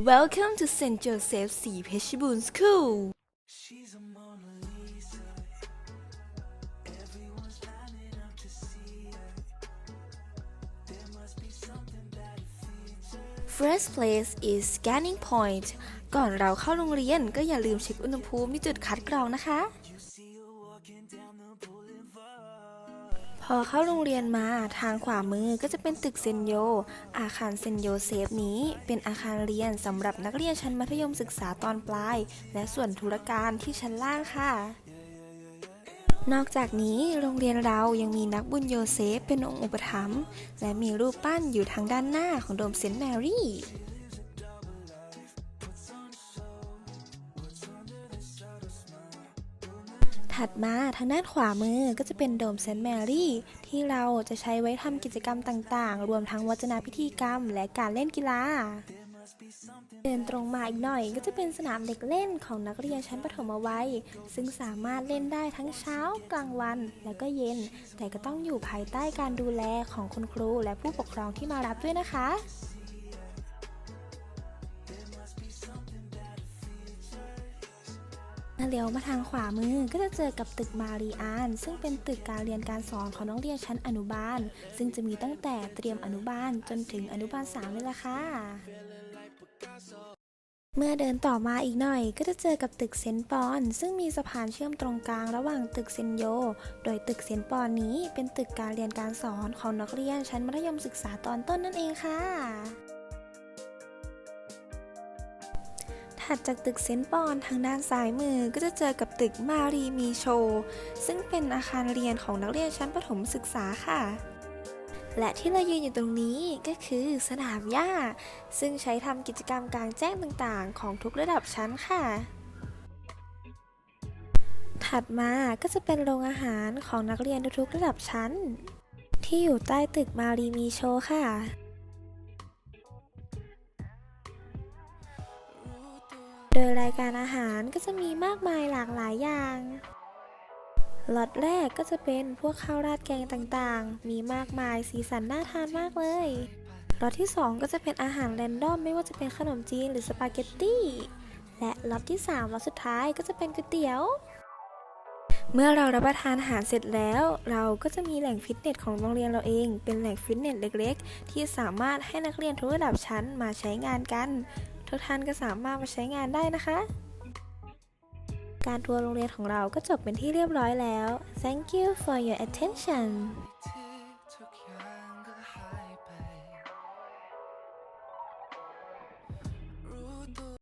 Welcome to St. Joseph C. Peshibun School. She's a Mona Lisa. Everyone's lining up to see her. There must be something that feeds her. First place is scanning point ก่อนเราเข้าโรงเรียนก็อย่าลืมเช็คอุณหภูมิที่จุดคัดกรองนะคะ พอเข้าโรงเรียนมาทางขวามือก็จะเป็นตึกเซนโย อาคารเซนโยเซฟนี้ เป็นอาคารเรียนสำหรับนักเรียนชั้นมัธยมศึกษาตอนปลาย และส่วนธุรการที่ชั้นล่างค่ะ นอกจากนี้โรงเรียนเรายังมีนักบุญโยเซฟเป็นองค์อุปถัมภ์และมีรูปปั้นอยู่ทางด้านหน้าของโดมเซนต์แมรี่ ถัดมาทางด้านขวามือก็จะเป็นโดมเซนต์แมรี่ ที่เราจะใช้ไว้ทำกิจกรรมต่างๆ รวมทั้งวัจนาพิธีกรรม และการเล่นกีฬาเดินตรงมาอีกหน่อยก็จะเป็นสนามเด็กเล่นของนักเรียนชั้นประถมวัย ซึ่งสามารถเล่นได้ทั้งเช้ากลางวัน และก็เย็น แต่ก็ต้องอยู่ภายใต้การดูแลของคุณครูและผู้ปกครองที่มารับด้วยนะคะ เลี้ยวมาทางขวามือก็จะเจอกับตึกมารีอานซึ่งเป็นตึกการเรียนการสอนของนักเรียนชั้นอนุบาล ซึ่งจะมีตั้งแต่เตรียมอนุบาลจนถึงอนุบาล3เลยล่ะค่ะเมื่อเดินต่อมาอีกหน่อยก็จะเจอกับตึกเซนปอน ซึ่งมีสะพานเชื่อมตรงกลางระหว่างตึกเซนโย โดยตึกเซนปอนนี้เป็นตึกการเรียนการสอนของนักเรียนชั้นมัธยมศึกษาตอนต้นนั่นเองค่ะ ถัดจากตึกเซนต์ปอนทางด้านซ้ายมือก็จะเจอกับตึกมารีมีโช ซึ่งเป็นอาคารเรียนของนักเรียนชั้นประถมศึกษาค่ะ และที่เรายืนอยู่ตรงนี้ก็คือสนามหญ้า ซึ่งใช้ทำกิจกรรมกลางแจ้งต่างๆ ของทุกระดับชั้นค่ะถัดมาก็จะเป็นโรงอาหารของนักเรียนทุกๆระดับชั้น ที่อยู่ใต้ตึกมารีมีโชค่ะ โดยรายการอาหารก็จะมีมากมายหลากหลายอย่างล็อตแรกก็จะเป็นพวกข้าวราดแกงต่างๆ มีมากมายสีสันน่าทานมากเลยล็อตที่ 2 ก็จะเป็นอาหารแรนดอมไม่ว่าจะเป็นขนมจีนหรือสปาเกตตี้ และล็อตที่ 3ล็อตสุดท้ายก็จะเป็นก๋วยเตี๋ยว เมื่อเรารับประทานอาหารเสร็จแล้ว เราก็จะมีแหล่งฟิตเนสของโรงเรียนเราเอง เป็นแหล่งฟิตเนสเล็กๆ ที่สามารถให้นักเรียนทุกระดับชั้นมาใช้งานกัน ทุกท่านก็สามารถมาใช้งานได้นะคะ การทัวร์โรงเรียนของเราก็จบเป็นที่เรียบร้อยแล้ว thank you for your attention